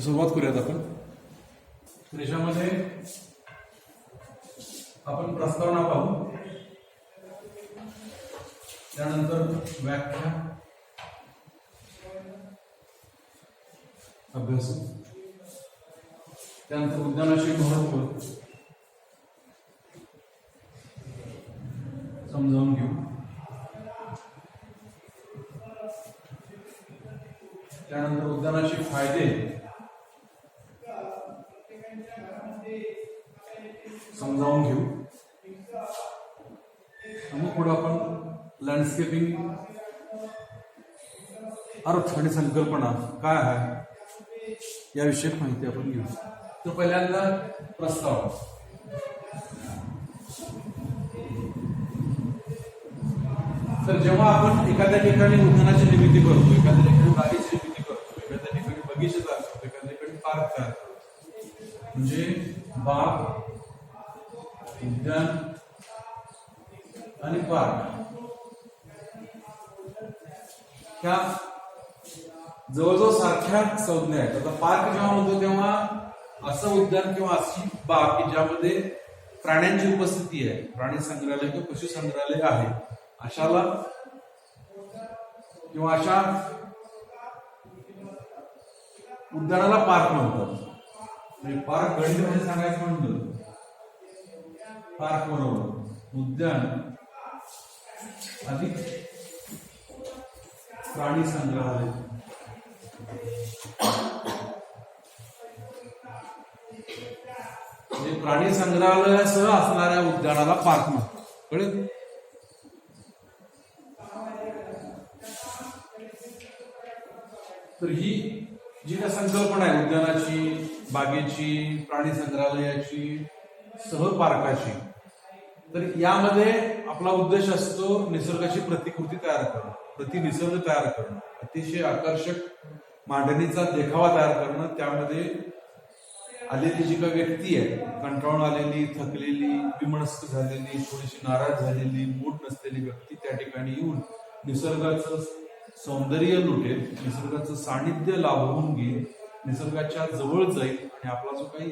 सुरुवात करूयात आपण. त्याच्यामध्ये आपण प्रस्तावना पाहू. त्यानंतर व्याख्या. अभ्यास. त्यानंतर उद्यानाशी महत्त्व. समजावून घेऊ. त्यानंतर उद्यानाचे फायदे. समजावून घेऊ. आणि मग पुढे आपण लँडस्केपिंग अर्थ आणि संकल्पना काय आहे याविषयी माहिती आपण घेऊ. तर पहिल्यांदा प्रस्ताव. तर जेव्हा आपण एखाद्या ठिकाणी उद्यानाची निर्मिती करतो एखाद्या ठिकाणी बागेची निर्मिती करतो एखाद्या ठिकाणी बगीचा तयार करतो एखाद्या ठिकाणी पार्क तयार करतो म्हणजे बाग उद्यान आणि पार्क. ह्या जवळजवळ सारख्या संज्ञा आहेत. आता पार्क जेव्हा म्हणतो तेव्हा असं उद्यान किंवा अशी बाग की ज्यामध्ये प्राण्यांची उपस्थिती आहे. प्राणी संग्रहालय किंवा पशु संग्रहालय आहे. अशाला किंवा अशा उद्यानाला पार्क म्हणतात. म्हणजे पार्क गणित म्हणजे सांगायचं म्हणलं पार्क बरोबर उद्यान अधिक प्राणी संग्रहालय. म्हणजे प्राणी संग्रहालयासह असणाऱ्या उद्यानाला पार्क म्हणतात. कळेल? तर ही जी काय संकल्पना आहे उद्यानाची बागेची प्राणी संग्रहालयाची सह पार्काची तर यामध्ये आपला उद्देश असतो निसर्गाची प्रतिकृती तयार करणं प्रति निसर्ग तयार करणं अतिशय आकर्षक मांडणीचा देखावा तयार करणं. त्यामध्ये आलेली जी काही व्यक्ती आहे कंटाळून आलेली थकलेली विमनस्क झालेली थोडीशी नाराज झालेली मूड नसलेली व्यक्ती त्या ठिकाणी येऊन निसर्गाचं सौंदर्य लुटेल निसर्गाचं सानिध्य लाभवून घेईल निसर्गाच्या जवळ जाईल आणि आपला जो काही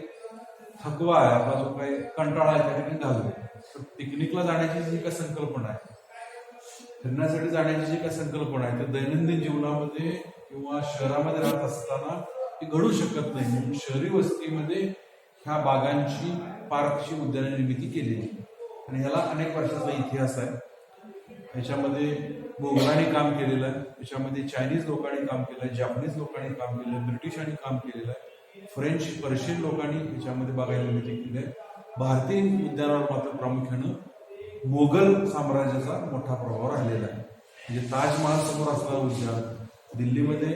थकवा आहे आपला जो काही कंटाळा आहे त्या ठिकाणी घालवेल. तर पिकनिकला जाण्याची जी काय संकल्पना आहे फिरण्यासाठी जाण्याची जी काय संकल्पना आहे ते दैनंदिन जीवनामध्ये किंवा शहरामध्ये राहत असताना ती घडू शकत नाही. म्हणून शहरी वस्तीमध्ये ह्या बागांची पार्कची उद्याने निर्मिती केलेली आणि ह्याला अनेक वर्षाचा इतिहास आहे. याच्यामध्ये मोगलांनी काम केलेलं आहे. याच्यामध्ये चायनीज लोकांनी काम केलं आहे जॅपनीज लोकांनी काम केलं आहे ब्रिटिशांनी काम केलेलं आहे फ्रेंच पर्शियन लोकांनी याच्यामध्ये बागायला निर्मिती केली आहे. भारतीय उद्यानावर मात्र प्रामुख्यानं मोगल साम्राज्याचा मोठा प्रभाव राहिलेला आहे. म्हणजे ताजमहाल समोर असणारं उद्यान दिल्लीमध्ये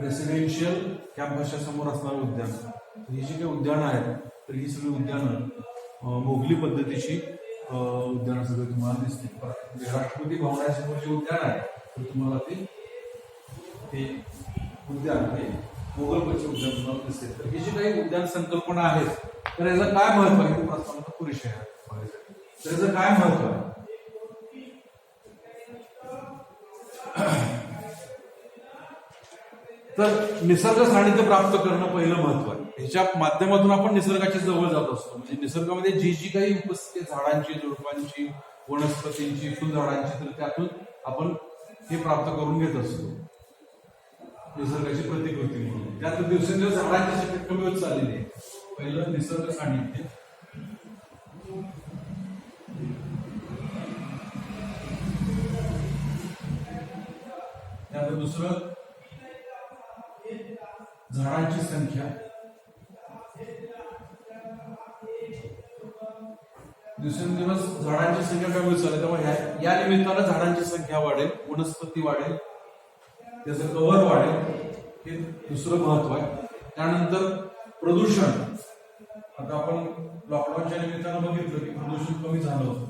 रेसिडेन्शियल कॅम्पसच्या समोर असणारं उद्यान ही जी काही उद्यानं आहेत तर ही सगळी उद्यानं मोगली पद्धतीची उद्यानं सगळी तुम्हाला दिसतील. म्हणजे राष्ट्रपती भवनासमोर जे उद्यान आहे तर तुम्हाला ते ते उद्यान हे मोगलपचे उद्यान तुम्हाला दिसते तर ही जी काही उद्यान संकल्पना आहेत तर याचं काय महत्त्व आहे? हे प्रस्तावना आहे. तर याचं काय महत्त्व आहे? तर निसर्ग सानिध्य प्राप्त करणं पहिलं महत्त्व आहे. ह्याच्या माध्यमातून आपण निसर्गाच्या जवळ जात असतो. म्हणजे निसर्गामध्ये जी जी काही उपस्थिती झाडांची झुडपांची वनस्पतींची फुलझाडांची तर त्यातून आपण हे प्राप्त करून घेत असतो. निसर्गाची प्रतिकृती म्हणून. त्यात दिवसेंदिवस झाडांची संख्या कमी होत चाललेली आहे. पहिलं निसर्ग सानिध्य. त्यानंतर दुसरं झाडांची संख्या. दिवसेंदिवस झाडांची संख्या कमी होत चालली त्यामुळे ह्या- या निमित्तानं झाडांची संख्या वाढेल वनस्पती वाढेल त्याचं कव्हर वाढेल. हे दुसरं महत्त्व आहे. त्यानंतर प्रदूषण. आता आपण लॉकडाऊनच्या निमित्तानं बघितलं की प्रदूषण कमी झालं होतं.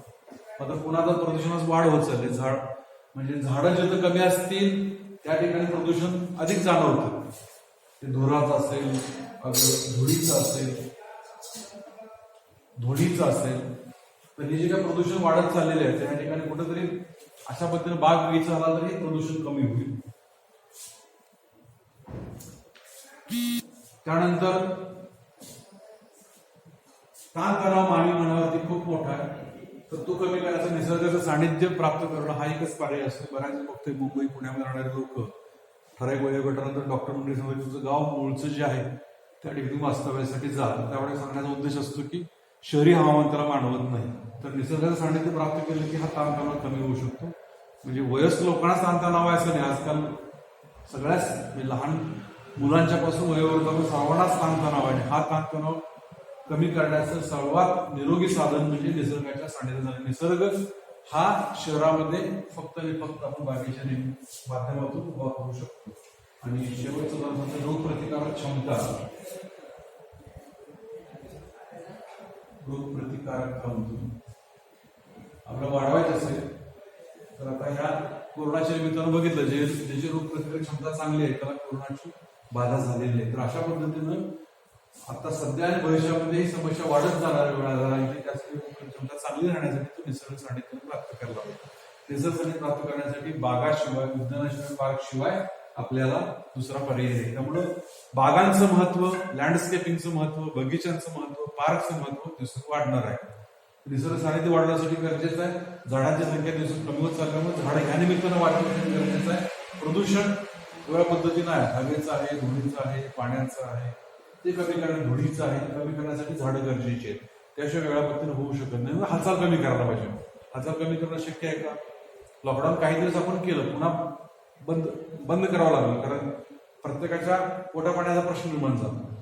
आता पुन्हा आता प्रदूषणास वाढ होत चालली झाड म्हणजे झाडं जिथं कमी असतील त्या ठिकाणी प्रदूषण अधिक जाणवतं. ते धुराचं असेल धुळीचं असेल धुळीचं असेल तर हे जे काही प्रदूषण वाढत चाललेले आहे त्या ठिकाणी कुठेतरी अशा पद्धतीने बाग बगीचा झाला तरी प्रदूषण कमी होईल. त्यानंतर ताणतणाव मानवी मनावरती खूप मोठा आहे. तर तो कमी करायचं निसर्गाचं सानिध्य प्राप्त करणं हा एकच पर्याय असतो. बऱ्याच बघतोय मुंबई पुण्यामध्ये राहणारे लोक ठराविक वयोगटानंतर डॉक्टर मंडळी तुमचं गाव मूळचं जे आहे त्या ठिकाणी वास्तव्यासाठी जा. त्यावेळेस सांगण्याचा उद्देश असतो की शहरी हवामान त्याला मानवत नाही. तर निसर्गाचं सानिध्य प्राप्त केलं की हा ताणतणाव कमी होऊ शकतो. म्हणजे वयस्क लोकांना ताणतणाव आहे असं नाही. आजकाल सगळ्याच म्हणजे लहान मुलांच्या पासून वयोवृद्धापर्यंत सर्वांनाच ताणतणाव आहे आणि हा ताणतणाव कमी करण्याचं सर्वात निरोगी साधन म्हणजे निसर्गाच्या सानिध्यात जाणे निसर्ग हा शहरामध्ये फक्त आणि फक्त आपण बागेच्या माध्यमातून उभा करू शकतो. आणि शेवटचं म्हणजे रोगप्रतिकारक क्षमता. रोगप्रतिकारक क्षमता. आपल्याला वाढवायचं असेल तर आता ह्या कोरोनाच्या निमित्तानं बघितलं जे ज्याची रोगप्रतिकारक क्षमता चांगली आहे त्याला कोरोनाची बाधा झालेली आहे. तर अशा पद्धतीनं आता सध्या आणि भविष्यामध्ये ही समस्या वाढत जाणार त्यासाठी क्षमता चांगली राहण्यासाठी तो निसर्ग सानिध्य प्राप्त करायला हवा. निसर्ग सानिध्य प्राप्त करण्यासाठी बागाशिवाय उद्यानाशिवाय पार्क शिवाय आपल्याला दुसरा पर्याय नाही. त्यामुळं बागांचं महत्त्व लँडस्केपिंगचं महत्त्व बगीचांचं महत्त्व पार्कचं महत्त्व दिवसात वाढणार आहे. निसर्ग सानिध्य वाढवण्यासाठी गरजेचं आहे. झाडांची संख्या दिवसात कमी होत चालल्यामुळे झाडं ह्या निमित्तानं वाढवण्यासाठी गरजेचं आहे. प्रदूषण वेगळ्या पद्धतीनं आहे. हवेचं आहे धुळीचं आहे पाण्याचं आहे. ते कमी करणं धुळीचं आहे ते कमी करण्यासाठी झाडं गरजेची आहेत. त्याशिवाय वेळापत्तीनं होऊ शकत नाही. मग हालचाल कमी करायला पाहिजे. हालचाल कमी करणं शक्य आहे का? लॉकडाऊन काही दिवस आपण केलं पुन्हा बंद बंद करावं लागलं. कारण प्रत्येकाच्या पोटापाण्याचा प्रश्न निर्माण झाला.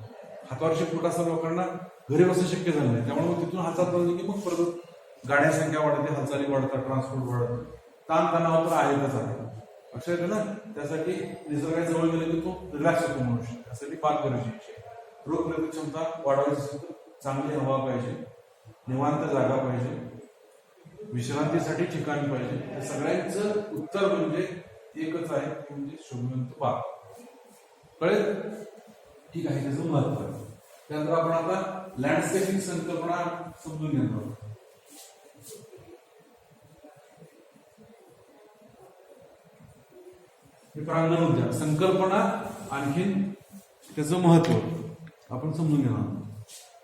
हातावरची पोट असं लोकांना घरी बसणं शक्य झालं नाही. त्यामुळे मग तिथून हातात बघितलं की मग परत गाड्या संख्या वाढते हालचाली वाढतात ट्रान्सपोर्ट वाढत. ताण तणाव तर आहेतच आहे लक्षात ना? त्यासाठी निसर्गाच्या जवळ गेलं की तो रिलॅक्स होतो मनुष्य. त्यासाठी फार गरजेची आहे क्षमता वाढवायची चांगली हवा पाहिजे निवांत जागा पाहिजे विश्रांतीसाठी ठिकाण पाहिजे. या सगळ्यांचं उत्तर म्हणजे एकच आहे ते म्हणजे शोभवंत बाग कळेल? ठीक आहे त्याचं महत्त्व आहे. त्यानंतर आपण आता लँडस्केपिंग संकल्पना समजून घेणार आहोत. प्रांगण उद्या संकल्पना आणखीन त्याचं महत्त्व आपण समजून घेणार आहोत.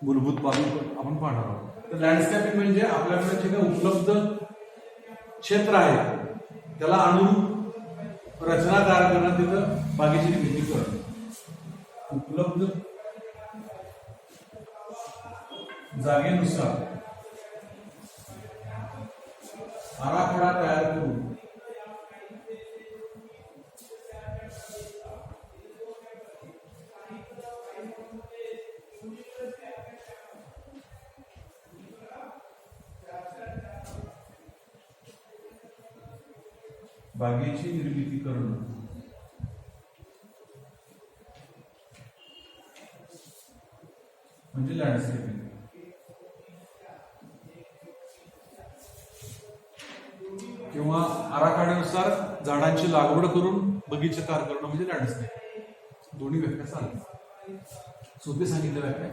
मूलभूत बाबी आपण पाहणार आहोत तर लँडस्केपिंग म्हणजे आपल्याकडे जे काही उपलब्ध क्षेत्र आहे त्याला अनुरूप रचना तयार करणं तिथं बागेची निर्मिती करणं उपलब्ध जागेनुसार आराखडा तयार करून बागेची निर्मिती करणं. म्हणजे लँडस्केपिंग किंवा आराखड्यानुसार झाडांची लागवड करून बगीचे तयार करणं म्हणजे लँडस्केप दोन्ही व्याख्या चालतात सोपी सांगितलं व्याख्या.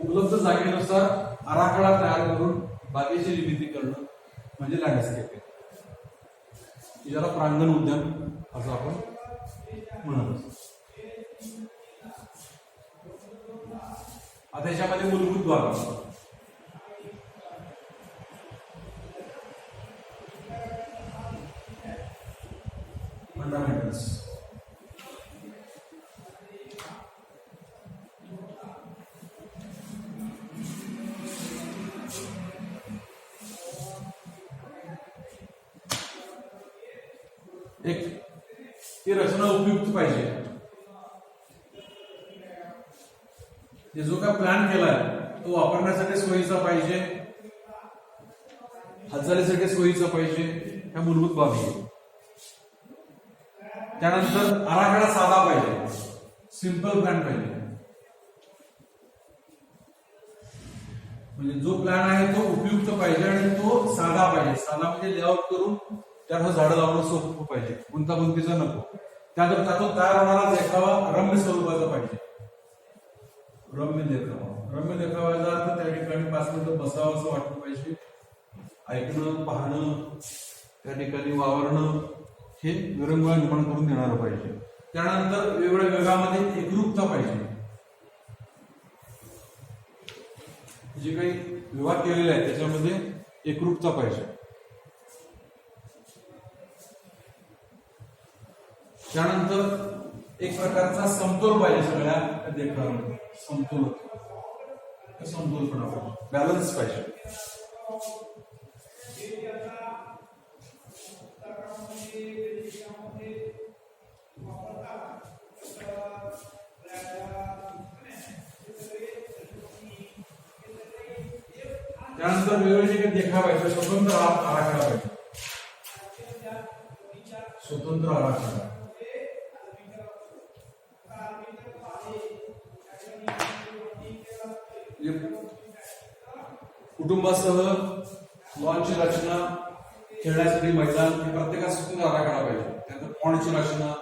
उपलब्ध जागेनुसार आराखडा तयार करून बागेची निर्मिती करणं म्हणजे लँडस्केप ज्याला प्रांगण उद्यान असं आपण म्हणत आता याच्यामध्ये मूलभूत भाग असतो. फंडामेंटल्स एक ती रचना उपयुक्त पाहिजे. जो काय प्लॅन केलाय तो वापरण्यासाठी सोयीचा पाहिजे हालचालीसाठी सोयीचा पाहिजे ह्या मूलभूत बाबी त्यानंतर आराखडा साधा पाहिजे. सिंपल प्लॅन पाहिजे. म्हणजे जो प्लॅन आहे तो उपयुक्त पाहिजे आणि तो साधा पाहिजे. साधा म्हणजे लेआउट करून त्यामुळे झाडं लावणं सोपं पाहिजे. गुंतागुंतीचं नको. त्यानंतर त्यातून तयार होणारा देखावा रम्य स्वरूपाचा पाहिजे. रम्य देखावा. रम्य देखावायचा अर्थ त्या ठिकाणी पाच मिनिटं बसावं असं वाटलं पाहिजे. ऐकणं पाहणं त्या ठिकाणी वावरणं हे विरंगुळा निर्माण करून देणारं पाहिजे. त्यानंतर वेगवेगळ्या वेगामध्ये एकरूपता पाहिजे. जे काही विवाह केलेले आहे त्याच्यामध्ये एकरूपता पाहिजे. प्रकारचा समतोल पाहिजे सगळ्या देखामध्ये समतोल. समतोलपणा पाहिजे बॅलन्स पाहिजे. त्यानंतर वेगवेगळे काही देखाव आहे स्वतंत्र आराखडा पाहिजे. स्वतंत्र आराखडा. कुटुंबासह लॉनची रचना खेळण्यासाठी मैदान हे प्रत्येकास स्वतंत्र आराखडा पाहिजे त्यानंतर पॉन्डची रचना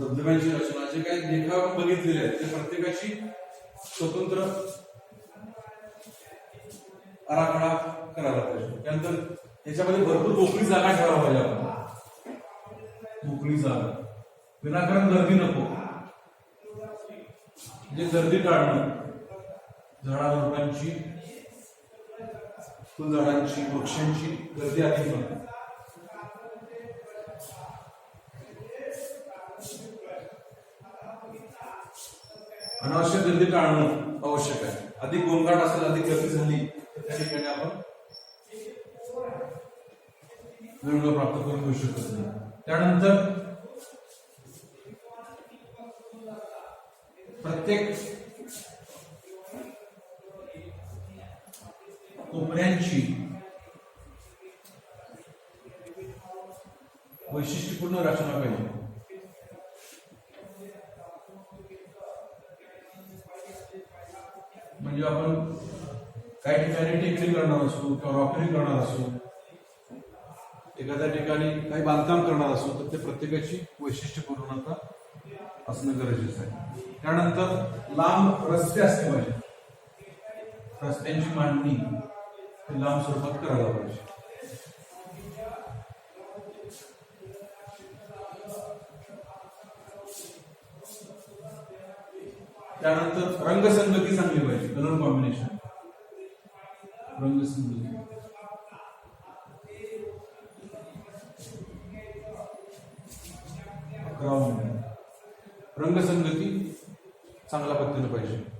धबधब्यांची रचना जे काही देखाव आपण बघितलेले आहेत ते प्रत्येकाची स्वतंत्र आराखडा करायला पाहिजे. त्यानंतर त्याच्यामध्ये भरपूर मोकळी जागा ठेवायला पाहिजे आपण. मोकळी जागा. विनाकारण गर्दी नको. म्हणजे गर्दी टाळणं. झाडाझुडपांची फुलझाडांची वृक्षांची गर्दी अधिक पण अनावश्यक गर्दी टाळणं आवश्यक आहे. अधिक गोंगाट असेल अधिक गर्दी झाली तर त्या ठिकाणी आपण वेळ प्राप्त करून घेऊ शकत नाही. त्यानंतर प्रत्येक कोंबड्यांची वैशिष्ट्यपूर्ण रचना पाहिजे. म्हणजे आपण काही ठिकाणी टेकडी करणार असू किंवा रॉकरी करणार असू एखाद्या ठिकाणी काही बांधकाम करणार असू तर ते प्रत्येकाची वैशिष्ट्यपूर्णता असणं गरजेचं आहे. त्यानंतर लांब रस्ते असले पाहिजे रस्त्यांची मांडणी. ही लांब स्वरूपात करायला पाहिजे. त्यानंतर रंगसंगती चांगली पाहिजे कलर कॉम्बिनेशन रंगसंगती. ग्राउंड रंगसंगती चांगल्या पद्धतीने पाहिजे.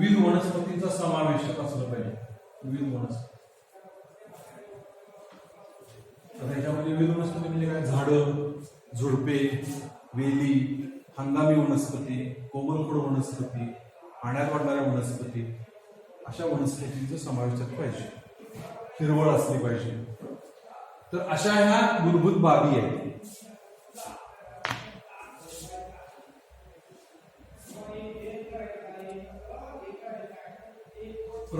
विविध वनस्पतींचा समावेश असला पाहिजे. विविध वनस्पती. तर त्याच्यामध्ये विविध वनस्पती म्हणजे काय? झाडं झुडपे वेली हंगामी वनस्पती कोमलखोड वनस्पती पाण्यात वाढणाऱ्या वनस्पती अशा वनस्पतींचा समावेश त्यात पाहिजे. हिरवळ असली पाहिजे. तर अशा ह्या मूलभूत बाबी आहेत.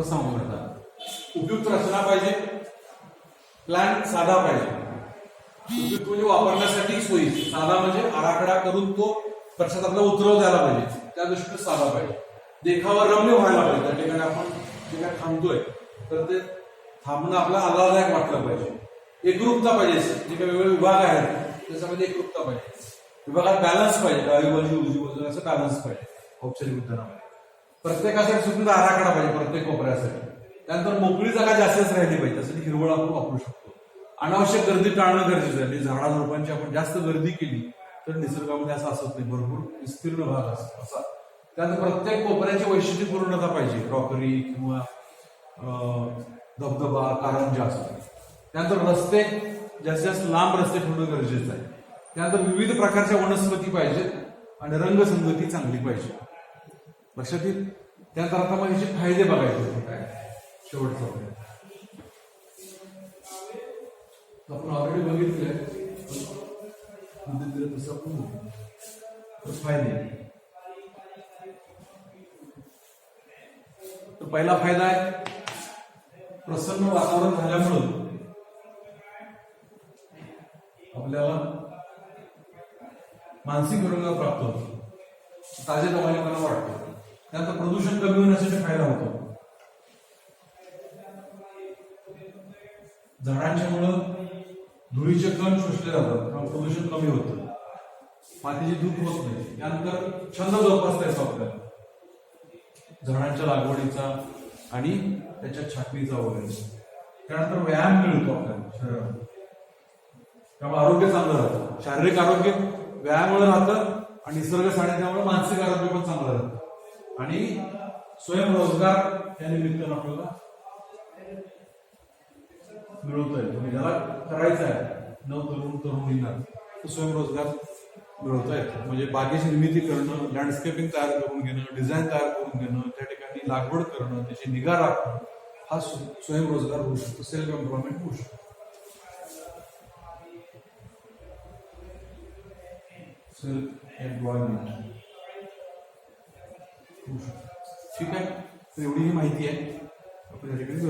प्रसंग म्हणतात उपयुक्त रचना पाहिजे. प्लॅन साधा पाहिजे. उपयुक्त म्हणजे वापरण्यासाठी सोयी. साधा म्हणजे आराखडा करून तो प्रशात आपला उतरव द्यायला पाहिजे. त्या दृष्टीने साधा पाहिजे. देखावा रम्य व्हायला पाहिजे. त्या ठिकाणी आपण जे काय थांबतोय तर ते थांबणं आपला आल्हाददायक वाटलं पाहिजे. एकरूपता पाहिजे. जे काही वेगवेगळे विभाग आहेत त्याच्यामध्ये एकरूपता पाहिजे. विभागात बॅलन्स पाहिजे. डावी बाजू उजवी बाजू असं बॅलन्स पाहिजे. औपचारिक उद्यानामध्ये प्रत्येकासाठी स्वतंत्र आराखडा पाहिजे प्रत्येक कोपऱ्यासाठी. त्यानंतर मोकळी जागा जास्तच राहिली पाहिजे त्यासाठी हिरवळ आपण वापरू शकतो. अनावश्यक गर्दी टाळणं गरजेचं आहे. म्हणजे झाडा झुडपांची आपण जास्त गर्दी केली तर निसर्गामध्ये असं असत नाही. भरपूर विस्तीर्ण भाग असतो असा. त्यानंतर प्रत्येक कोपऱ्याची वैशिष्ट्यपूर्णता पाहिजे. क्रॉकरी किंवा धबधबा कारंजा असतो त्यानंतर रस्ते जास्तीत जास्त लांब रस्ते ठेवणं गरजेचं आहे. त्यानंतर विविध प्रकारच्या वनस्पती पाहिजेत आणि रंगसंगती चांगली पाहिजे. लक्षात येईल. त्यानंतर आता मग याचे फायदे बघायचे होते काय? शेवटचा आपण ऑलरेडी बघितलंय. तसं आपण तर फायदे. तर पहिला फायदा आहे प्रसन्न वातावरण झाल्यामुळं आपल्याला मानसिक विरंग प्राप्त होतो. ताजे मला वाटतं. त्यानंतर प्रदूषण कमी होण्यासाठी फायदा होतो. झाडांच्या मुळे धुळीचे कण शोषले जातात त्यामुळे प्रदूषण कमी होतं. मातीची धूप होत नाही. त्यानंतर छंद जोपासता येतो आपल्याला. झाडांच्या लागवडीचा आणि त्याच्या छाटणीचा वगैरे. त्यानंतर व्यायाम मिळतो आपल्याला शरीराला त्यामुळे आरोग्य चांगलं राहतं. शारीरिक आरोग्य व्यायामामुळे राहतं आणि निसर्ग सानिध्यामुळे मानसिक आरोग्य पण चांगलं राहतं. आणि स्वयंरोजगार या निमित्तानं आपल्याला मिळवता येतो म्हणजे ज्याला करायचं आहे नव तरुण तरुणींना तो स्वयंरोजगार मिळवता येतो. म्हणजे बागेची निर्मिती करणं लँडस्केपिंग तयार करून घेणं डिझाईन तयार करून घेणं त्या ठिकाणी लागवड करणं त्याची निगा राखणं हा स्वयंरोजगार होऊ शकतो. सेल्फ एम्प्लॉयमेंट होऊ शकतो. Self employment. ठीक आहे. तर एवढी ही माहिती आहे. आपण या ठिकाणी